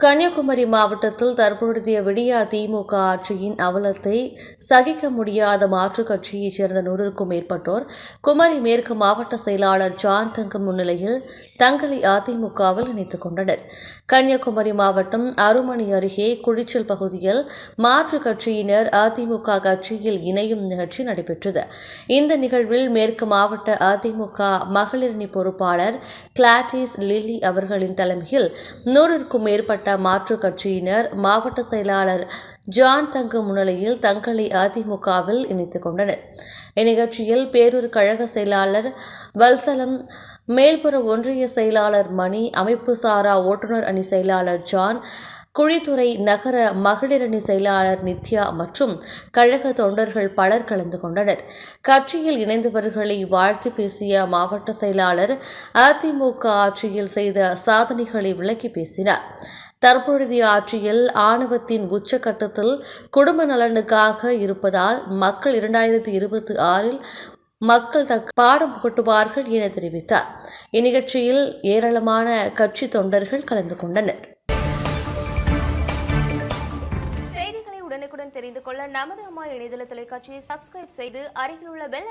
கன்னியாகுமரி மாவட்டத்தில் தற்பொழுதைய விடியா திமுக ஆட்சியின் அவலத்தை சகிக்க முடியாத மாற்றுக் கட்சியைச் சேர்ந்த நூறுக்கும் மேற்பட்டோர் குமரி மேற்கு மாவட்ட செயலாளர் ஜான் தங்கம் முன்னிலையில் தங்களை அதிமுகவில் இணைத்துக் கொண்டனர். கன்னியாகுமரி மாவட்டம் அருமணி அருகே குளிச்சல் பகுதியில் மாற்றுக் கட்சியினர் அதிமுக கட்சியில் இணையும் நிகழ்ச்சி நடைபெற்றது. இந்த நிகழ்வில் மேற்கு மாவட்ட அதிமுக மகளிரணி பொறுப்பாளர் கிளாட்டிஸ் லில்லி அவர்களின் தலைமையில் நூறுக்கும் மேற்பட்ட மாற்றுக் கட்சியினர் மாவட்ட செயலாளர் ஜான் தங்கு முன்னிலையில் தங்களை அதிமுகவில் இணைத்துக் கொண்டனர். இந்நிகழ்ச்சியில் பேரூர் கழக செயலாளர் வல்சலம் மேல்புற ஒன்றிய செயலாளர் மணி அமைப்பு சாரா ஓட்டுநர் அணி செயலாளர் ஜான் குழித்துறை நகர மகளிரணி செயலாளர் நித்யா மற்றும் கழக தொண்டர்கள் பலர் கலந்து கொண்டனர். கட்சியில் இணைந்தவர்களை வாழ்த்து பேசிய மாவட்ட செயலாளர் அதிமுக ஆட்சியில் செய்த சாதனைகளை விளக்கி பேசினார். தற்பொழுதைய ஆட்சியில் ஆணவத்தின் உச்சக்கட்டத்தில் குடும்ப நலனுக்காக இருப்பதால் மக்கள் இரண்டாயிரத்தி இருபத்தி ஆறில் மக்கள் தக்க பாடம் புகட்டுவார்கள் என தெரிவித்தார். இந்நிகழ்ச்சியில் ஏராளமான கட்சி தொண்டர்கள் கலந்து கொண்டனர். செய்திகளை உடனுக்குடன் தெரிந்து கொள்ள நமது அம்மா இணையதள தொலைக்காட்சியை சப்ஸ்கிரைப் செய்து அருகில் உள்ள பெல்